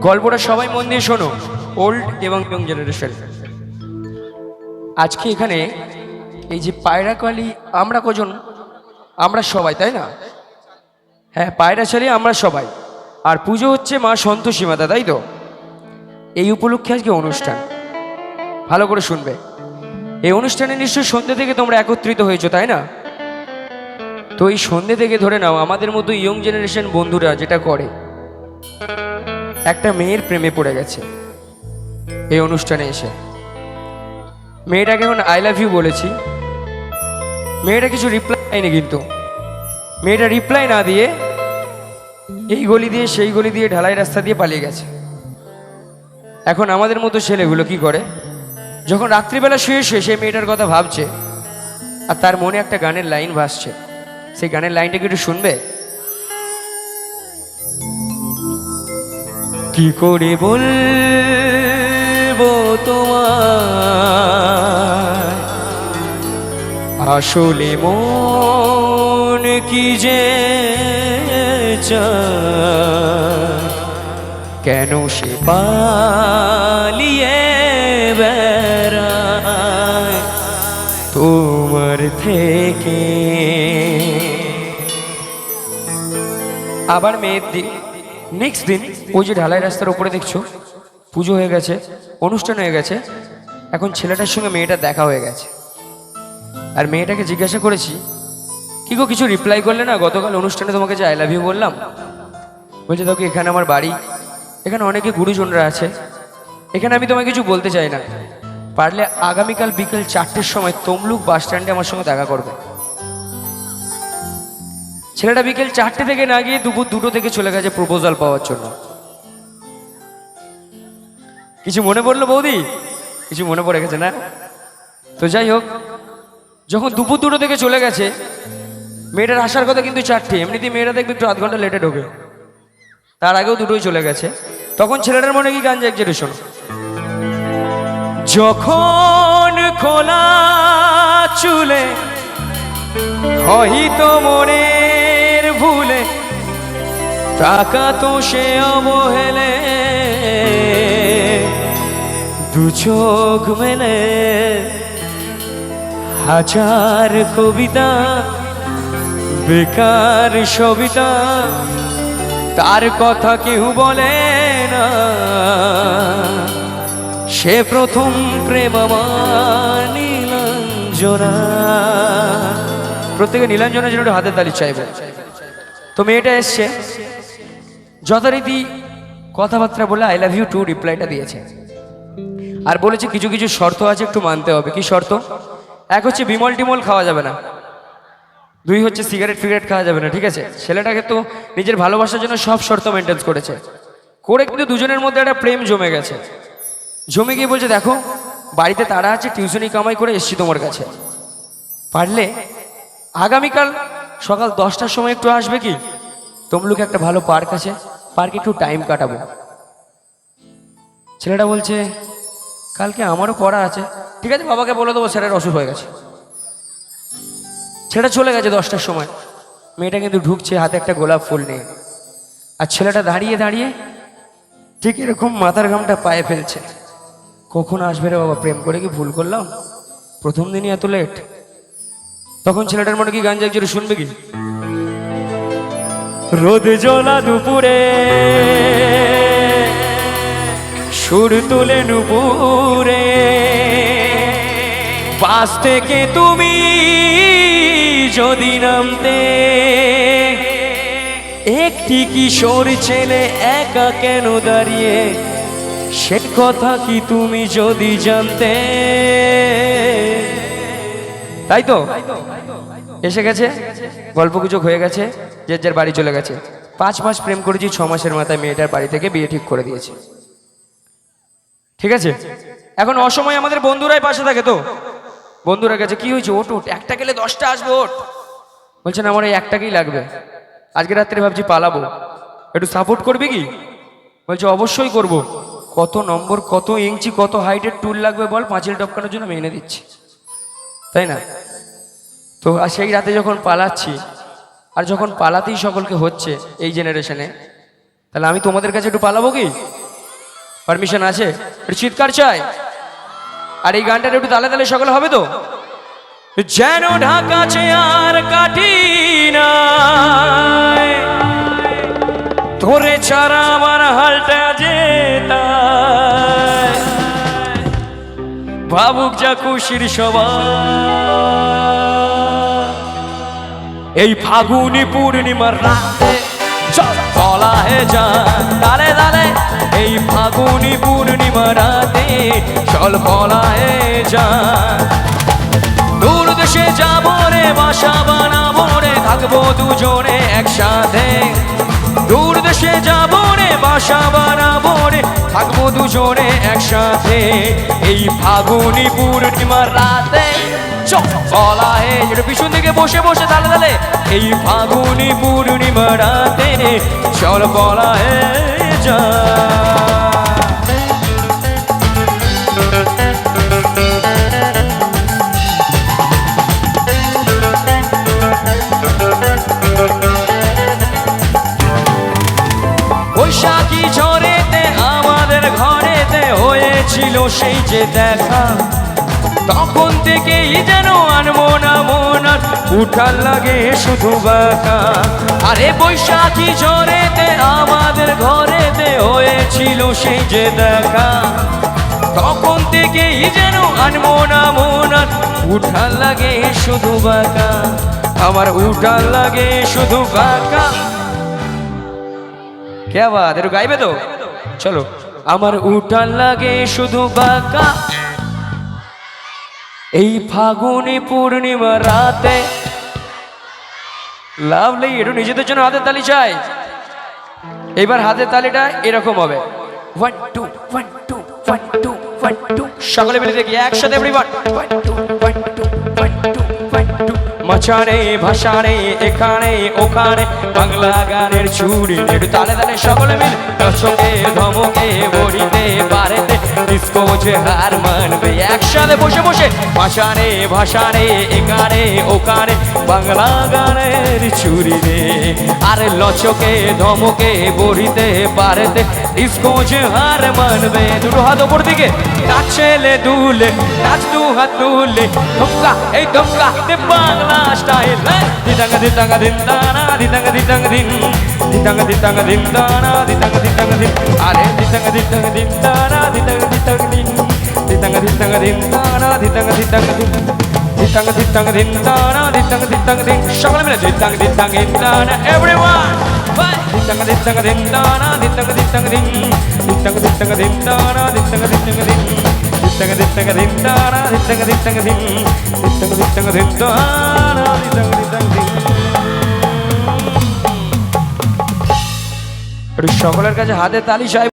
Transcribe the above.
গল্পটা সবাই মন দিয়ে শোনো। ওল্ড এবং ইয়ং জেনারেশন আজকে এখানে এই যে পায়রা কালি আমরা কজন? আমরা সবাই, তাই না? হ্যাঁ পায়রা চালি আমরা সবাই। আর পুজো হচ্ছে মা সন্তোষী মাতা, তাই তো? এই উপলক্ষে আজকে অনুষ্ঠান। ভালো করে শুনবে। এই অনুষ্ঠানে নিশ্চয়ই সন্ধ্যে থেকে তোমরা একত্রিত হয়েছো, তাই না? তো এই সন্ধ্যে থেকে ধরে নাও, আমাদের মতো ইয়ং জেনারেশন বন্ধুরা যেটা করে একটা মেয়ের প্রেমে পড়ে গেছে। এই অনুষ্ঠানে এসে। মেয়েটাকে এখন আই লাভ ইউ বলেছি। মেয়েটা কিছু রিপ্লাই দেয়নি কিন্তু। মেয়েটা রিপ্লাই না দিয়ে এই গলি দিয়ে, সেই গলি দিয়ে, ঢালাই রাস্তা দিয়ে পালিয়ে গেছে। এখন আমাদের মতো ছেলেগুলো কি করে? যখন রাত্রিবেলা শুয়ে শুয়ে সেই মেয়েটার কথা ভাবছে, আর তার মনে একটা গানের লাইন ভাসছে। সেই গানের লাইনটা কি একটু শুনবে? কি করে বলব তোমার আসলে মন কি যে কেন সে পালিয়ে তোমার থেকে আবার মেয়ের দিন নেক্সট দিন, ওই যে ঢালাই রাস্তার উপরে দেখছ, পুজো হয়ে গেছে, অনুষ্ঠান হয়ে গেছে, এখন ছেলেটার সঙ্গে মেয়েটা দেখা হয়ে গেছে। আর মেয়েটাকে জিজ্ঞাসা করেছি, কি গো, কিছু রিপ্লাই করলে না? গতকাল অনুষ্ঠানে তোমাকে যে আই লাভ ইউ বললাম? বলছে তোকে এখানে আমার বাড়ি, এখানে অনেকে গুরুজনরা আছে, এখানে আমি তোমায় কিছু বলতে চাই না। পারলে আগামীকাল বিকেল চারটের সময় তমলুক বাস স্ট্যান্ডে আমার সঙ্গে দেখা করবে। ছেলেটা বিকেল চারটে থেকে না গিয়ে দুপুর দুটো থেকে চলে গেছে প্রপোজাল পাওয়ার জন্য। কিছু মনে পড়ল বৌদি? কিছু মনে পড়ে গেছে না? তো যাই হোক, যখন দুপুর দুটো থেকে চলে গেছে, মেয়েটার আসার কথা কিন্তু চারটে, এমনিতেই মেয়েরা দেখবে একটু আধ ঘণ্টা লেটে ঢোকে। তার আগেও দুটোই চলে গেছে। তখন ছেলেটার মনে কি গান জাগছে শোনো। যখন খোলা চুলে, হয়তো মনের ভুলে টাকা তো সে অবহেলে, দু চোখ মেলে। হাজার কবিতা, বেকার সবিতা, তার কথা কেউ বলে না। সে প্রথম প্রেম নীলাঞ্জনা। প্রত্যেকে নীলাঞ্জনের জন্য একটু হাতের তালি চাইবে। তো মেয়েটা এসছে। যথারীতি কথাবার্তা বলে আই লাভ ইউ টু রিপ্লাইটা দিয়েছে। আর বলেছে, কিছু কিছু শর্ত আছে, একটু মানতে হবে। কি শর্ত? এক হচ্ছে বিমল টিমল খাওয়া যাবে না। দুই হচ্ছে সিগারেট ফিগারেট খাওয়া যাবে না, ঠিক আছে? ছেলেটাকে তো নিজের ভালোবাসার জন্য সব শর্ত মেনটেন্স করেছে। করে কিন্তু দুজনের মধ্যে একটা প্রেম জমে গেছে। জমে গিয়ে বলছে, দেখো, বাড়িতে তারা আছে টিউশনি কামাই করে এসছি তোমার কাছে। পারলে আগামীকাল সকাল দশটার সময় একটু আসবে কি? তমলুকে একটা ভালো পার্ক আছে, পার্কে একটু টাইম কাটাবো। ছেলেটা বলছে, কালকে আমারও পড়া আছে। ঠিক আছে, বাবাকে বলে দেবো, স্যারের অসুখ হয়ে গেছে। ছেলেটা চলে গেছে দশটার সময়। মেয়েটা কিন্তু ঢুকছে, হাতে একটা গোলাপ ফুল নিয়ে। আর ছেলেটা দাঁড়িয়ে দাঁড়িয়ে ঠিক এরকম মাথার ঘামটা পায়ে ফেলছে। কখন আসবে রে বাবা? প্রেম করে কি ভুল করলাম? প্রথম দিনই এত লেট তখন ছেলেটার মনে কি গান জাগছে একটু শুনবে কি? রোদ জ্বলা দুপুরে, সুর তুলে নুপুরে। পাশ থেকে তুমি যদি নামতে, একটি কিশোর ছেলে একা কেন দাঁড়িয়ে? সে কথা কি তুমি যদি জানতে? তাই তো? এসে গেছে? গল্প গুজব হয়ে গেছে, যে যার বাড়ি চলে গেছে। পাঁচ মাস প্রেম করেছি, ছ মাসের মাথায় মেয়েটার বাড়ি থেকে বিয়ে ঠিক করে দিয়েছে। ঠিক আছে? এখন অসময় আমাদের বন্ধুরাই পাশে থাকে তো? বন্ধুরা গেছে, কি হয়েছে? ওট ওট একটা গেলে দশটা আসবে ওট বলছেন, আমার এই একটাকেই লাগবে। আজকে রাত্রে ভাবছি পালাবো। একটু সাপোর্ট করবে কি? বলছে, অবশ্যই করব। কত নম্বর, কত ইঞ্চি, কত হাইটের টুল লাগবে বল, পাঁচিল টপকানোর জন্য আমি এনে দিচ্ছি। তাই না? তো আর সেই রাতে যখন পালাচ্ছি, আর যখন পালাতেই সকলকে হচ্ছে এই জেনারেশনে তাহলে আমি তোমাদের কাছে একটু পালাবো কি? পারমিশন আছে? একটু চিৎকার চাই। আর এই গানটার একটু তালে তালে সকলে হবে তো? যেন ঢাকা চেয়ার কাটি না তোরে ছাড়া ভাবুক যা খুশির সবাই এই ফাগুনি পূর্ণিমার রাতে চল হে যান দালে দালে এই ফাগুনি পূর্ণিমা রাতে চল বলা হে যান। দূর দেশে যাব রে, বাসা বানাবো রে, থাকব দুজনে একসাথে। দূর দেশে রে বাসা বানাবো থাকব দুজনে একসাথে। এই ফাগুনি পূর্ণিমার রাতে চল হে যেটা পিছন দিকে বসে বসে তালে তালে। এই ফাগুনি পূর্ণিমা রাতে চল বলা হে যা হয়েছিল সেই যে দেখা, তখন থেকেই যেন আনব না মন উঠার লাগে শুধু বাঁকা। আরে বৈশাখী ঝড়েতে আমাদের ঘরেতে হয়েছিল সেই যে দেখা, তখন থেকেই যেন আনব না মন উঠার লাগে শুধু বাঁকা। আমার উঠার লাগে শুধু বাঁকা। কে বাত একটু গাইবে তো? চলো। আমার উঠান লাগে শুধু বাঁকা। এই ফাগুনি পূর্ণিমা রাতে। লাভলি একটু নিজেদের জন্য হাতের তালি চাই। এবার হাতের তালিটা এরকম হবে। One two one two one two one two সকলে মিলে দেখি, একসাথে এভরিওয়ান ওয়ান টু টু ভাষারে এখানে ওখানে বাংলা গানের ছুরি তালে তালে সকলে মিল দর্শকে ধমকে বড়িতে ডিস্কো হার মানবে। একসাথে বসে বসে ভাষানে ভাষানে এখানে ওখানে বাংলা গানের ছুরি রে আরে লচকে, ধমকে, বড়িতে পারেতে ডিস্কো হার মানবে। দুটো হাত ওপর দিকে নাচ ছেলে দুলে নাচ দু হাত দুলে। ধমকা, এই ধমকা দে বাংলা স্টাইল দিতাঙ্গা দিতাঙ্গা, দিন, দানা, দিতাঙ্গা দিতাঙ্গা, দিন। দিতাঙ্গা দিতাঙ্গা, দিন, দানা, দিতাঙ্গা দিতাঙ্গা, দিন। সকলের কাছে হাতে তালি চাই